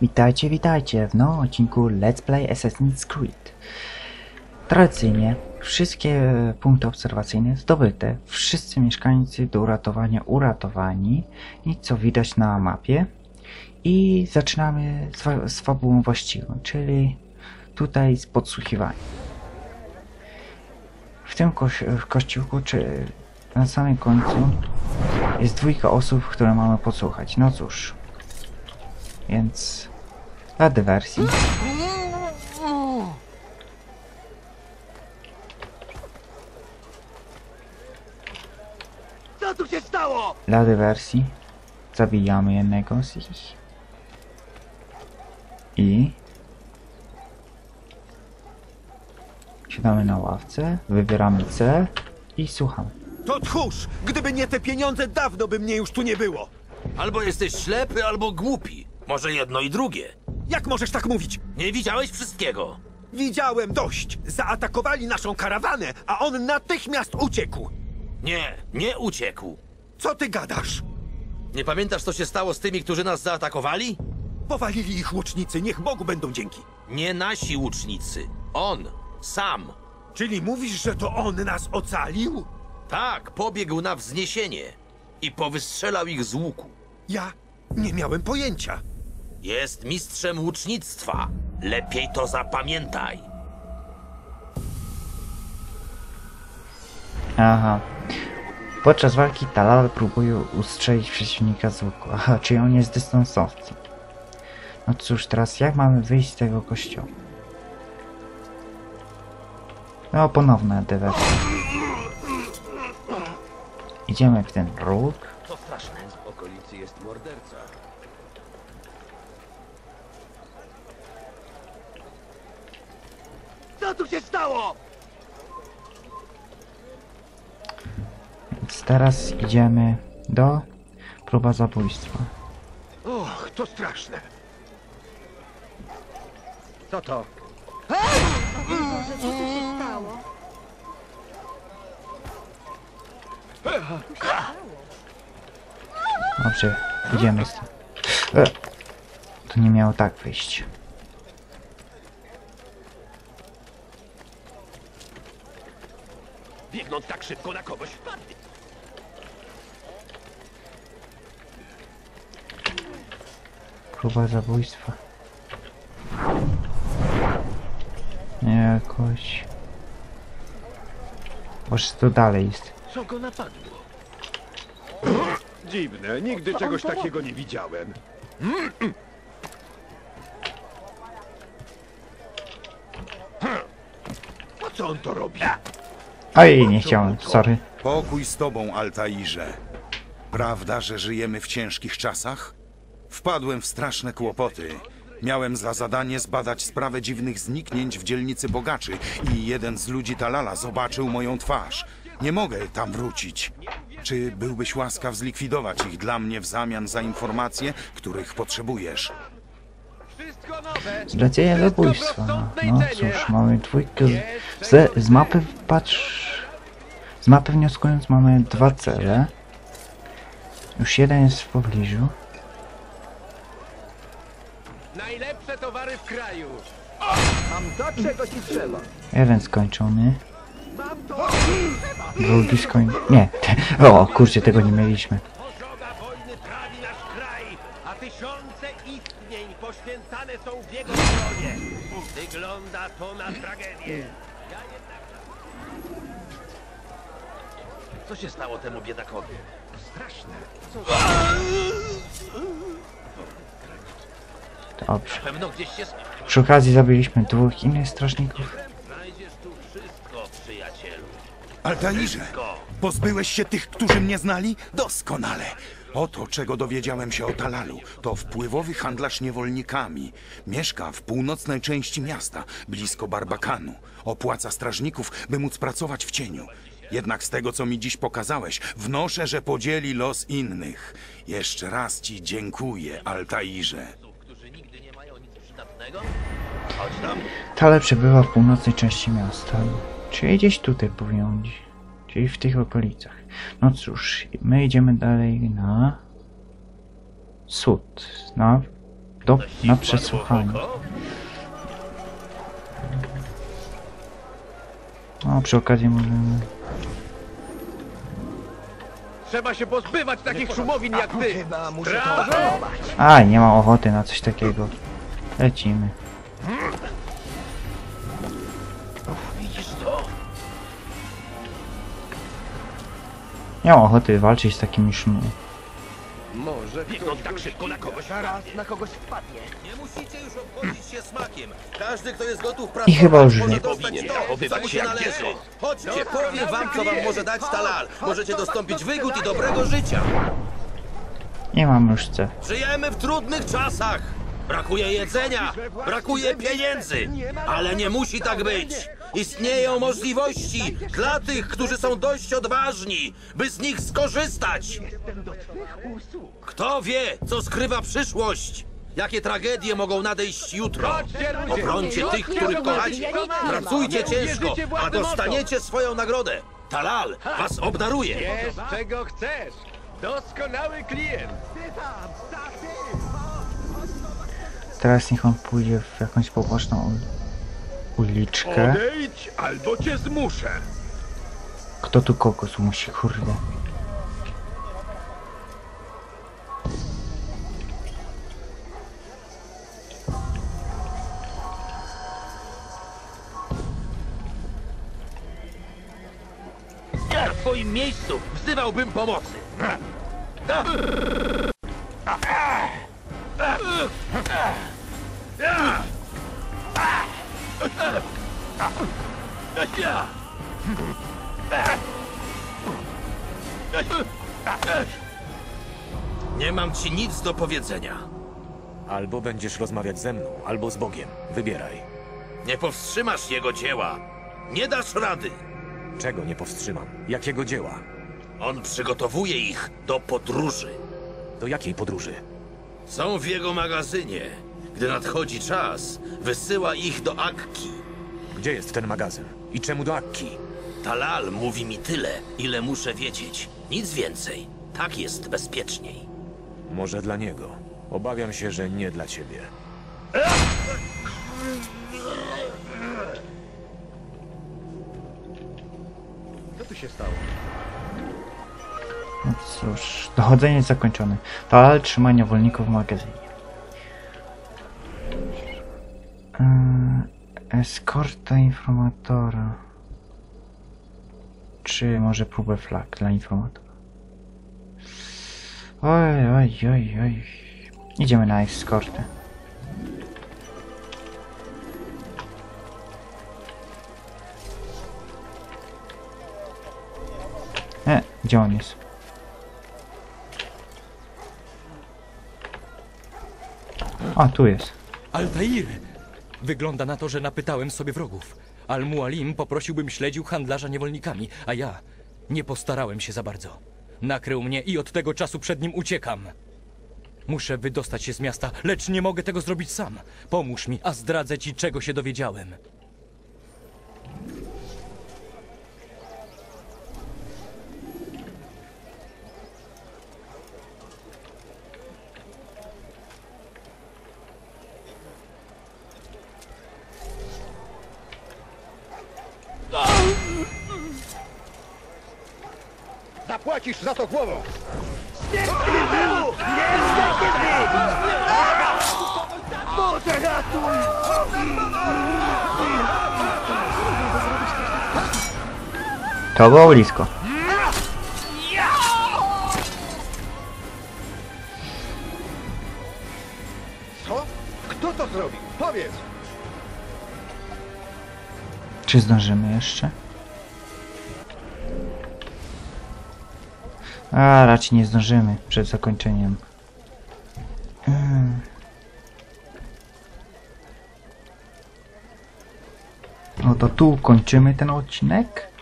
Witajcie, witajcie w nowym odcinku Let's Play Assassin's Creed. Tradycyjnie wszystkie punkty obserwacyjne zdobyte, wszyscy mieszkańcy do uratowania uratowani i co widać na mapie. I zaczynamy z, z fabułą właściwą, czyli tutaj z podsłuchiwaniem. W tym koś w kościółku, czy na samym końcu jest dwójka osób, które mamy podsłuchać. No cóż, więc dla dywersji. Co tu się stało? Dla dywersji zabijamy jednego z nich. I siadamy na ławce, wybieramy cel i słuchamy. To tchórz! Gdyby nie te pieniądze, dawno by mnie już tu nie było. Albo jesteś ślepy, albo głupi. Może jedno i drugie. Jak możesz tak mówić? Nie widziałeś wszystkiego. Widziałem dość. Zaatakowali naszą karawanę, a on natychmiast uciekł. Nie, nie uciekł. Co ty gadasz? Nie pamiętasz, co się stało z tymi, którzy nas zaatakowali? Powalili ich łucznicy, niech Bogu będą dzięki. Nie nasi łucznicy. On. Sam. Czyli mówisz, że to on nas ocalił? Tak, pobiegł na wzniesienie. I powystrzelał ich z łuku. Ja nie miałem pojęcia. Jest mistrzem łucznictwa. Lepiej to zapamiętaj. Aha. Podczas walki Talal próbuje ustrzelić przeciwnika z łuku. Aha, czyli on jest dystansowcem. No cóż, teraz jak mamy wyjść z tego kościoła? No, ponowna dywersja. Idziemy w ten róg. To straszne. W okolicy jest morderca. Tu się stało? Więc teraz idziemy do próba zabójstwa. Och, to straszne. Co to? Co tu się stało? Dobrze, idziemy stąd. E, to nie miało tak wyjść. Biegną tak szybko na kogoś wpadli. Próba zabójstwa. Nie jakoś. Może to dalej jest. Co go napadło? Dziwne, nigdy czegoś takiego nie widziałem. Po co on to robi? Oj, nie chciałem, sorry. Pokój z tobą, Altairze. Prawda, że żyjemy w ciężkich czasach? Wpadłem w straszne kłopoty. Miałem za zadanie zbadać sprawę dziwnych zniknięć w dzielnicy bogaczy i jeden z ludzi Talala zobaczył moją twarz. Nie mogę tam wrócić. Czy byłbyś łaskaw zlikwidować ich dla mnie w zamian za informacje, których potrzebujesz? Zlecenie zabójstwa. No, no cóż, mamy dwójkę. Z, z, z mapy patrz. Z mapy wnioskując mamy dwa cele. Już jeden jest w pobliżu. Najlepsze towary w kraju! Jeden skończony. Drugi skończony. Nie. O, kurczę, tego nie mieliśmy. Pożoga wojny trawi nasz kraj, a tysiące istnień poświęcane są w jego obronie. Wygląda to na tragedię. Co się stało temu biedakowi? Dobrze. Pewno gdzieś się Przy okazji zabiliśmy dwóch innych strażników. Znajdziesz tu wszystko, przyjacielu. Altairze! Pozbyłeś się tych, którzy mnie znali? Doskonale. Oto, czego dowiedziałem się o Talalu. To wpływowy handlarz niewolnikami. Mieszka w północnej części miasta, blisko Barbakanu. Opłaca strażników, by móc pracować w cieniu. Jednak z tego, co mi dziś pokazałeś, wnoszę, że podzieli los innych. Jeszcze raz ci dziękuję, Altairze. Tale przebywa w północnej części miasta. Czyli gdzieś tutaj powinien być. Czyli w tych okolicach. No cóż, my idziemy dalej na... Sud. Na Do, na przesłuchanie. No, przy okazji możemy... Trzeba się pozbywać takich szumowin jak ty! Aj, nie mam ochoty na coś takiego. Lecimy. Widzisz to? Nie mam ochoty walczyć z takimi szumami. Może Biegną tak szybko na kogoś. zaraz na kogoś wpadnie. Nie musicie już obchodzić się smakiem. Każdy, kto jest gotów I chyba już dostać Powinien co zachowywać się jak dziecko. Chodźcie, powiem wam, co wam może dać Talal. Możecie dostąpić wygód i dobrego życia. Nie mam już C. Żyjemy w trudnych czasach. Brakuje jedzenia, brakuje pieniędzy, ale nie musi tak być. Istnieją możliwości dla tych, którzy są dość odważni, by z nich skorzystać. Kto wie, co skrywa przyszłość? Jakie tragedie mogą nadejść jutro? Obrońcie tych, których kochacie. Pracujcie ciężko, a dostaniecie swoją nagrodę. Talal was obdaruje. Wiesz, czego chcesz! Doskonały klient! Teraz niech on pójdzie w jakąś poboczną ul uliczkę. Odejdź, albo cię zmuszę. Kto tu kokos musi, kurde. Ja w twoim miejscu wzywałbym pomocy. Nie mam ci nic do powiedzenia. Albo będziesz rozmawiać ze mną, albo z Bogiem. Wybieraj. Nie powstrzymasz jego dzieła. Nie dasz rady. Czego nie powstrzymam? Jakiego dzieła? On przygotowuje ich do podróży. Do jakiej podróży? Są w jego magazynie. Gdy nadchodzi czas, wysyła ich do Akki. Gdzie jest ten magazyn? I czemu do Akki? Talal mówi mi tyle, ile muszę wiedzieć. Nic więcej. Tak jest bezpieczniej. Może dla niego. Obawiam się, że nie dla ciebie. Co tu się stało? No cóż, dochodzenie zakończone. Talal trzyma niewolników w magazynie. Eskorta informatora. Czy może próbę flag dla informatora? Oj, oj, oj, oj. Idziemy na eskortę. E, gdzie on jest? A, tu jest. Altair! Wygląda na to, że napytałem sobie wrogów. Al-Mualim poprosił, bym śledził handlarza niewolnikami, a ja nie postarałem się za bardzo. Nakrył mnie i od tego czasu przed nim uciekam. Muszę wydostać się z miasta, lecz nie mogę tego zrobić sam. Pomóż mi, a zdradzę ci, czego się dowiedziałem. Zapłacisz za to głową! To było blisko. Co? Kto to zrobił? Powiedz! Czy zdążymy jeszcze? A, raczej nie zdążymy przed zakończeniem. Mm. No to tu kończymy ten odcinek.